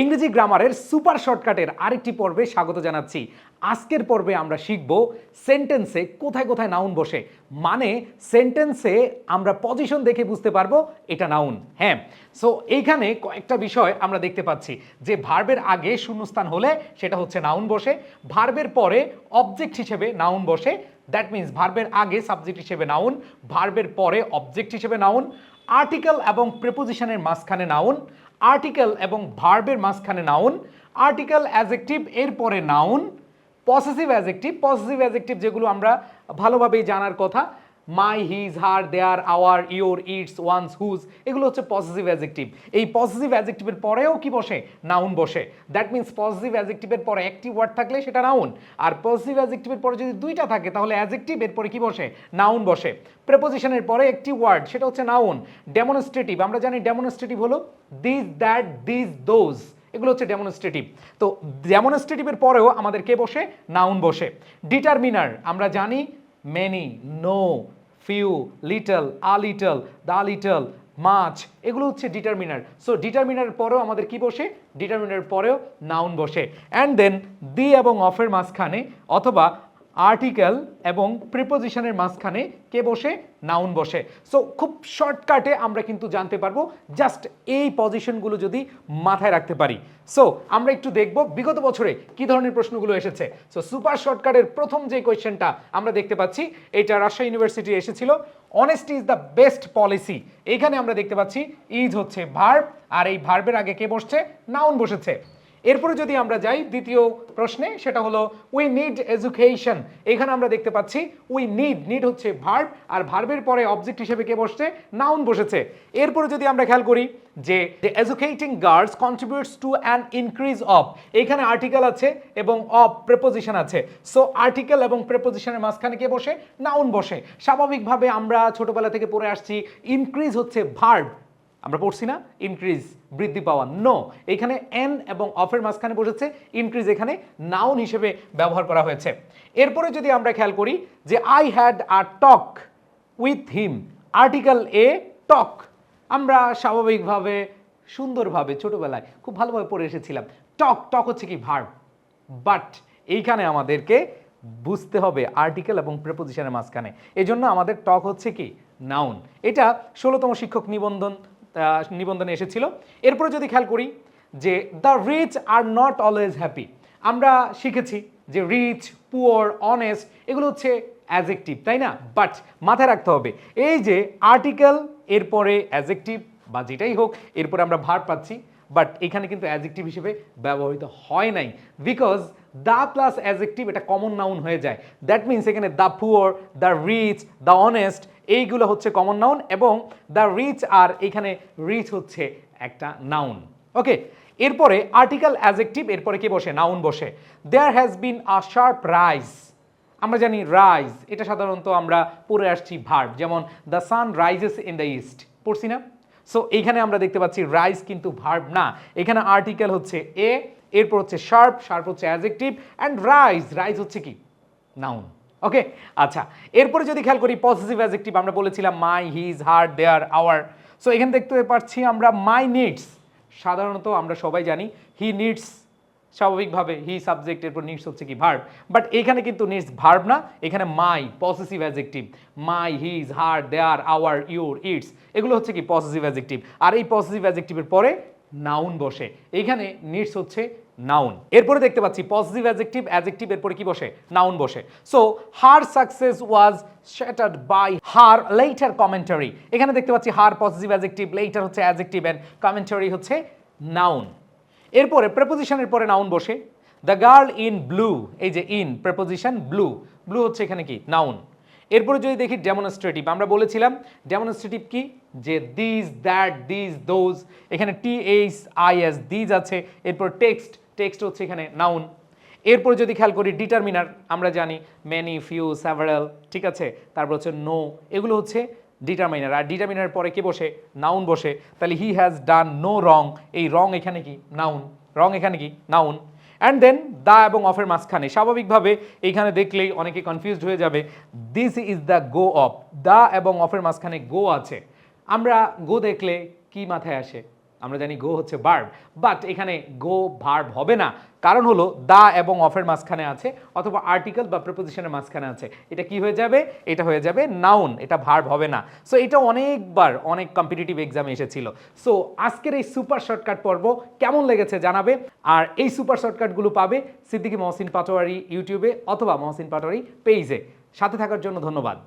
ইংরেজি গ্রামারের সুপার শর্টকাটের আরেকটি পর্বে স্বাগত জানাচ্ছি। আজকের পর্বে আমরা শিখব সেন্টেন্সে কোথায় কোথায় নাউন বসে। মানে সেন্টেন্সে আমরা পজিশন দেখে বুঝতে পারব এটা নাউন হ্যাঁ সো এইখানে কয়েকটা বিষয় আমরা দেখতে পাচ্ছি। যে ভার্বের আগে শূন্যস্থান হলে সেটা হচ্ছে নাউন বসে ভার্বের পরে অবজেক্ট হিসেবে নাউন বসে দ্যাট মিন্স ভার্বের আগে সাবজেক্ট হিসেবে নাউন ভার্বের পরে অবজেক্ট হিসেবে নাউন আর্টিকেল এবং প্রেপোজিশনের মাঝখানে নাউন আর্টিকেল এবং ভার্বের মাঝখানে নাউন আর্টিকেল অ্যাজেকটিভ এরপরে noun possessive adjective possessive adjective যেগুলো আমরা ভালোভাবেই জানার কথা my his her their our your its one's whose এগুলো হচ্ছে পসেসিভ অ্যাজেক্টিভ এই পসেসিভ অ্যাজেক্টিভের পরেও কি বসে? নাউন বসে। দ্যাট মিন্স পসেসিভ অ্যাজেক্টিভের পরে একটি ওয়ার্ড থাকলে সেটা নাউন আর পসেসিভ অ্যাজেক্টিভের পরে যদি দুইটা থাকে, তাহলে অ্যাজেক্টিভ এর পরে কি বসে? নাউন বসে। প্রেপোজিশনের পরে একটি ওয়ার্ড সেটা হচ্ছে নাউন ডেমনস্ট্রেটিভ আমরা জানি ডেমনস্ট্রেটিভ হলো দিস দ্যাট দিস দোজ এগুলো হচ্ছে ডেমনস্ট্রেটিভ তো ডেমনস্ট্রেটিভের পরেও আমাদের কে বসে? নাউন বসে। ডিটারমিনার আমরা জানি many no few little a little the little much এগুলো হচ্ছে ডিটারমিনার সো ডিটারমিনার পরেও আমাদের কি বসে? ডিটারমিনার পরেও নাউন বসে। অ্যান্ড দেন দি এবং অফের মাঝখানে অথবা আর্টিকেল এবং প্রিপোজিশনের মাঝখানে কে বসে, নাউন বসে। সো খুব শর্টকাটে আমরা কিন্তু জানতে পারব জাস্ট এই পজিশনগুলো যদি মাথায় রাখতে পারি। সো আমরা একটু দেখব বিগত বছরে কি ধরনের প্রশ্নগুলো এসেছে। সো সুপার শর্টকাটের প্রথম যে কোয়েশ্চেনটা আমরা দেখতে পাচ্ছি, এটা রাজশাহী ইউনিভার্সিটি এসেছিল। Honesty is the best policy এখানে আমরা দেখতে পাচ্ছি ইজ হচ্ছে ভার্ব, আর এই ভার্বের আগে কে বসছে, নাউন বসেছে। এরপরে যদি আমরা যাই দ্বিতীয় প্রশ্নে, সেটা হলো উই নিড এডুকেশন এখানে আমরা দেখতে পাচ্ছি উই নিড নিড হচ্ছে ভার্ব আর ভার্বের পরে অবজেক্ট হিসেবে কে বসছে? নাউন বসেছে। এরপরে যদি আমরা খেয়াল করি যে the educating girls contributes to an increase of এখানে আর্টিকেল আছে এবং অফ প্রেপোজিশন আছে। সো আর্টিকেল এবং প্রেপোজিশনের মাঝখানে কে বসে? নাউন বসে। স্বাভাবিকভাবে আমরা ছোটবেলা থেকে পড়ে আসছি ইনক্রিজ হচ্ছে ভার্ব আমরা পড়ছি না ইনক্রিজ বৃদ্ধি পাওয়া নো এখানে এন এবং অফের মাঝখানে বসেছে ইনক্রিজ এখানে নাউন হিসেবে ব্যবহার করা হয়েছে। এরপরে যদি আমরা খেয়াল করি যে I had a talk with him article a talk আমরা স্বাভাবিকভাবে, সুন্দরভাবে, ছোটবেলায় খুব ভালোভাবে পড়ে এসেছিলাম। টক টক হচ্ছে কি ভার্ব বাট এইখানে আমাদেরকে বুঝতে হবে আর্টিকেল এবং প্রেপোজিশনের মাঝখানে। এই জন্য আমাদের টক হচ্ছে কি? নাউন এটা ষোলোতম শিক্ষক নিবন্ধন নিবন্ধনে এসেছিল। এরপরে যদি খেয়াল করি যে the rich are not always happy আমরা শিখেছি যে রিচ পুয়ার অনেস্ট এগুলো হচ্ছে অ্যাজেক্টিভ তাই না? বাট মাথায় রাখতে হবে, এই যে আর্টিকেল এরপরে অ্যাজেক্টিভ বা যেটাই হোক, এরপরে আমরা ভার পাচ্ছি বাট এখানে কিন্তু অ্যাজেক্টিভ হিসেবে ব্যবহৃত হয় নাই। বিকজ দ্য প্লাস অ্যাজেক্টিভ এটা কমন নাউন হয়ে যায়। দ্যাট মিনস এখানে the poor the rich the honest এইগুলো হচ্ছে কমন নাউন এবং দ্য রিচ আর এখানে রিচ হচ্ছে একটা নাউন ওকে এরপরে আর্টিকেল অ্যাজেক্টিভ এরপরে কি বসে? নাউন বসে। There has been a sharp rise আমরা জানি রাইজ এটা সাধারণত আমরা পড়ে আসছি ভার্ব যেমন the sun rises in the east পড়ছি না? সো এইখানে আমরা দেখতে পাচ্ছি রাইস কিন্তু ভার্ব না। এখানে আর্টিকেল হচ্ছে এ এরপর হচ্ছে শার্প শার্প হচ্ছে অ্যাজেক্টিভ অ্যান্ড রাইস রাইস হচ্ছে কি? নাউন ওকে আচ্ছা এরপরে যদি খেয়াল করি পজিটিভ অ্যাজেক্টিভ আমরা বলেছিলাম my his her their our so এখানে দেখতে পাচ্ছি আমরা মাই নিডস সাধারণত আমরা সবাই জানি হি নিডস স্বাভাবিকভাবে হি সাবজেক্ট এরপর নিডস হচ্ছে কি ভার্ব বাট এখানে কিন্তু নিডস ভার্ব না, এখানে my possessive adjective my his her their our your its এগুলো হচ্ছে কি পসেসিভ অ্যাজেক্টিভ আর এই পসেসিভ অ্যাজেক্টিভের পরে নাউন বসে। এখানে নিডস হচ্ছে নাউন এরপরে দেখতে পাচ্ছি পজিটিভ অ্যাজেক্টিভ অ্যাজেক্টিভ এরপরে কি বসে? নাউন বসে। So her success was shattered by her later commentary এখানে দেখতে পাচ্ছি হার পজিটিভ অ্যাজেক্টিভ লেটার হচ্ছে অ্যাজেক্টিভ অ্যান্ড কমেন্টারি হচ্ছে নাউন এরপরে প্রেপোজিশনের পরে নাউন বসে। দ্য গার্ল ইন ব্লু এই যে ইন প্রেপোজিশন ব্লু ব্লু হচ্ছে এখানে কি? নাউন এরপরে যদি দেখি ডেমনস্ট্রেটিভ আমরা বলেছিলাম ডেমনস্ট্রেটিভ কি? যে দিজ দ্যাট দিজ দোজ এখানে T H I S this আছে। এরপর টেক্সট টেক্সট হচ্ছে এখানে নাউন এরপর যদি খেয়াল করি ডিটারমিনার আমরা জানি মেনি ফিউ সেভারাল ঠিক আছে? তারপর হচ্ছে নো এগুলো হচ্ছে ডিটারমিনার আর ডিটারমিনার পরে কে বসে? নাউন বসে। তাহলে হি হ্যাজ ডান নো রং এই রং এখানে কি? নাউন রং এখানে কি? নাউন অ্যান্ড দেন দা এবং অফের মাঝখানে। স্বাভাবিকভাবে এইখানে দেখলেই অনেকে কনফিউজড হয়ে যাবে। This is the go of the এবং অফের মাঝখানে গো আছে। আমরা গো দেখলে কি মাথায় আসে? আমরা জানি গো হচ্ছে ভার্ব বাট এখানে গো ভার্ব হবে না। কারণ হলো, দা এবং অফের মাঝখানে আছে, অথবা আর্টিকেল বা প্রিপোজিশনের মাঝখানে আছে। এটা কি হয়ে যাবে? এটা হয়ে যাবে নাউন এটা ভার্ব হবে না। সো এটা অনেকবার, অনেক কম্পিটিটিভ এক্সামে এসেছিল। সো আজকের এই সুপার শর্টকাট পর্ব কেমন লেগেছে জানাবে? আর এই সুপার শর্টকাটগুলো পাবে সিদ্দিকি মহসিন পাটোয়ারি ইউটিউবে অথবা মহসিন পাটোয়ারি পেজে সাথে থাকার জন্য ধন্যবাদ।